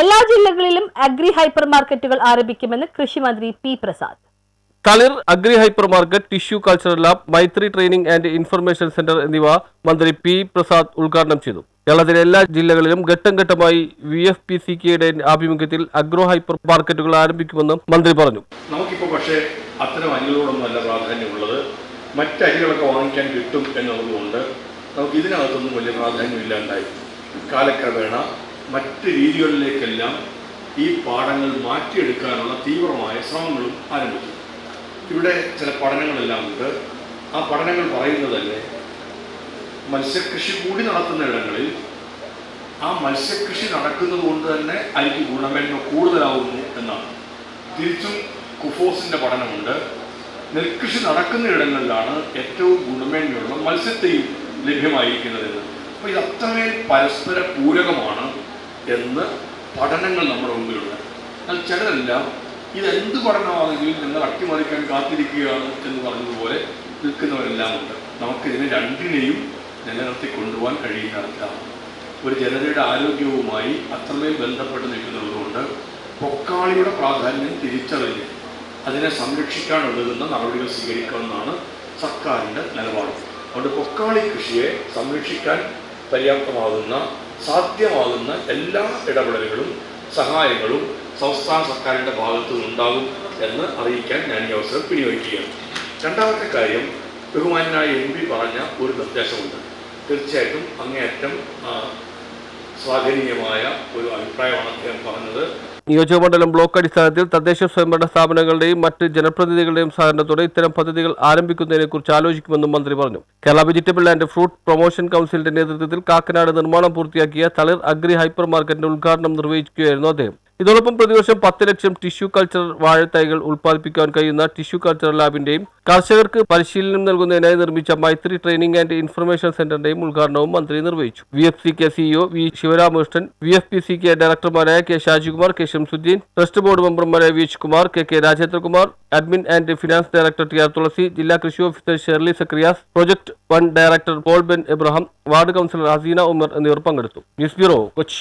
എല്ലാ ജില്ലകളിലും agri hyper മാർക്കറ്റുകൾ ആരംഭിക്കുമെന്ന് കൃഷിമന്ത്രി P Prasad. കളിർ agri hyper market tissue cultural lab Maithri training and information centre എന്നിവ മന്ത്രി പി പ്രസാദ് ഉദ്ഘാടനം ചെയ്തു. കേരളത്തിലെ എല്ലാ ജില്ലകളിലും ഘട്ടം ഘട്ടമായി വി എഫ് പി സി കെയുടെ ആഭിമുഖ്യത്തിൽ അഗ്രോ ഹൈപ്പർ മാർക്കറ്റുകൾ ആരംഭിക്കുമെന്നും മന്ത്രി പറഞ്ഞു. നമുക്കിപ്പോൾ പക്ഷേ അത്തരം അരികളോടൊന്നുമല്ല പ്രാധാന്യമുള്ളത്. മറ്റ് അരികളൊക്കെ വാങ്ങിക്കാൻ കിട്ടും എന്നുള്ളതുകൊണ്ട് നമുക്ക് ഇതിനകത്തൊന്നും വലിയ പ്രാധാന്യമില്ലാണ്ടായി. കാലക്രമേണ മറ്റ് രീതികളിലേക്കെല്ലാം ഈ പാഠങ്ങൾ മാറ്റിയെടുക്കാനുള്ള തീവ്രമായ ശ്രമങ്ങളും ആരംഭിച്ചു. ഇവിടെ ചില പഠനങ്ങളെല്ലാം ഉണ്ട്. ആ പഠനങ്ങൾ പറയുന്നത് തന്നെ മത്സ്യകൃഷി കൂടി നടത്തുന്ന ഇടങ്ങളിൽ ആ മത്സ്യകൃഷി നടക്കുന്നത് കൊണ്ട് തന്നെ അരിക്ക് ഗുണമേന്മ കൂടുതലാവുന്നു എന്നാണ്. തിരിച്ചും കുഫോസിന്റെ പഠനമുണ്ട്. നെൽകൃഷി നടക്കുന്ന ഇടങ്ങളിലാണ് ഏറ്റവും ഗുണമേന്മയുള്ള മത്സ്യത്തെയും ലഭ്യമായിരിക്കുന്നതെന്ന്. അപ്പോൾ ഇത് അത്രമേൽ പരസ്പര പൂരകമാണ് എന്ന് പഠനങ്ങൾ നമ്മുടെ മുമ്പിലുണ്ട്. എന്നാൽ ചിലരെല്ലാം ഇതെന്ത് പഠനമാണെങ്കിലും നിങ്ങൾ അട്ടിമറിക്കാൻ കാത്തിരിക്കുകയാണ് എന്ന് പറഞ്ഞതുപോലെ നിൽക്കുന്നവരെല്ലാം ഉണ്ട്. നമുക്കിതിനെ രണ്ടിനെയും നിലനിർത്തി കൊണ്ടുപോകാൻ കഴിയുന്നില്ല ഒരു ജനതയുടെ ആരോഗ്യവുമായി അത്രമേൽ ബന്ധപ്പെട്ട് നിൽക്കുന്നതുകൊണ്ട് പൊക്കാളിയുടെ പ്രാധാന്യം തിരിച്ചറിഞ്ഞ് അതിനെ സംരക്ഷിക്കാൻ ഉതകുന്ന നടപടികൾ സ്വീകരിക്കണമെന്നാണ് സർക്കാരിന്റെ നിലപാട്. അതുകൊണ്ട് പൊക്കാളി കൃഷിയെ സംരക്ഷിക്കാൻ പര്യാപ്തമാകുന്ന സാധ്യമാകുന്ന എല്ലാ ഇടപെടലുകളും സഹായങ്ങളും സംസ്ഥാന സർക്കാരിന്റെ ഭാഗത്തു നിന്നുണ്ടാകും എന്ന് അറിയിക്കാൻ ഞാൻ ഈ അവസരം വിനിയോഗിക്കുകയാണ്. രണ്ടാമത്തെ കാര്യം ബഹുമാനായ എം പി പറഞ്ഞ ഒരു നിർദ്ദേശമുണ്ട്. തീർച്ചയായിട്ടും അങ്ങേയറ്റം സ്വാധീനീയമായ ഒരു അഭിപ്രായമാണ് അദ്ദേഹം പറഞ്ഞത്. നിയോജകമണ്ഡലം ബ്ലോക്ക് അടിസ്ഥാനത്തിൽ തദ്ദേശ സ്വയംഭരണ സ്ഥാപനങ്ങളുടെയും മറ്റ് ജനപ്രതിനിധികളുടെയും സഹകരണത്തോടെ ഇത്തരം പദ്ധതികൾ ആരംഭിക്കുന്നതിനെക്കുറിച്ച് ആലോചിക്കുമെന്നും മന്ത്രി പറഞ്ഞു. Kerala vegetable and fruit promotion കൌൺസിലിന്റെ നേതൃത്വത്തിൽ കാക്കനാട് നിർമ്മാണം പൂർത്തിയാക്കിയ തളിർ അഗ്രി ഹൈപ്പർ മാർക്കറ്റിന്റെ ഉദ്ഘാടനം നിർവഹിക്കുകയായിരുന്നു അദ്ദേഹം. ഇതോടൊപ്പം പ്രതിവർഷം പത്ത് ലക്ഷം ടിഷ്യൂ കൾച്ചർ വാഴത്തൈകൾ ഉൽപ്പാദിപ്പിക്കാൻ കഴിയുന്ന ടിഷ്യൂ കൾച്ചർ ലാബിന്റെയും കർഷകർക്ക് പരിശീലനം നൽകുന്നതിനായി നിർമ്മിച്ച മൈത്രി ട്രെയിനിംഗ് ആൻഡ് ഇൻഫർമേഷൻ സെന്ററിന്റെയും ഉദ്ഘാടനവും മന്ത്രി നിർവഹിച്ചു. V F C K CEO V Sivaramakrishnan V F P C K ഡയറക്ടർമാരായ K Shajikumar K Shamsuddin trust board മെമ്പർമാരായ V H Kumar K K Rajendrakumar admin and finance director T R Thulasi ജില്ലാ കൃഷി officer Sherly Zacharias project one director Paul Ben Abraham ward councillor Haseena Umar എന്നിവർ പങ്കെടുത്തു. News bureau Kochi.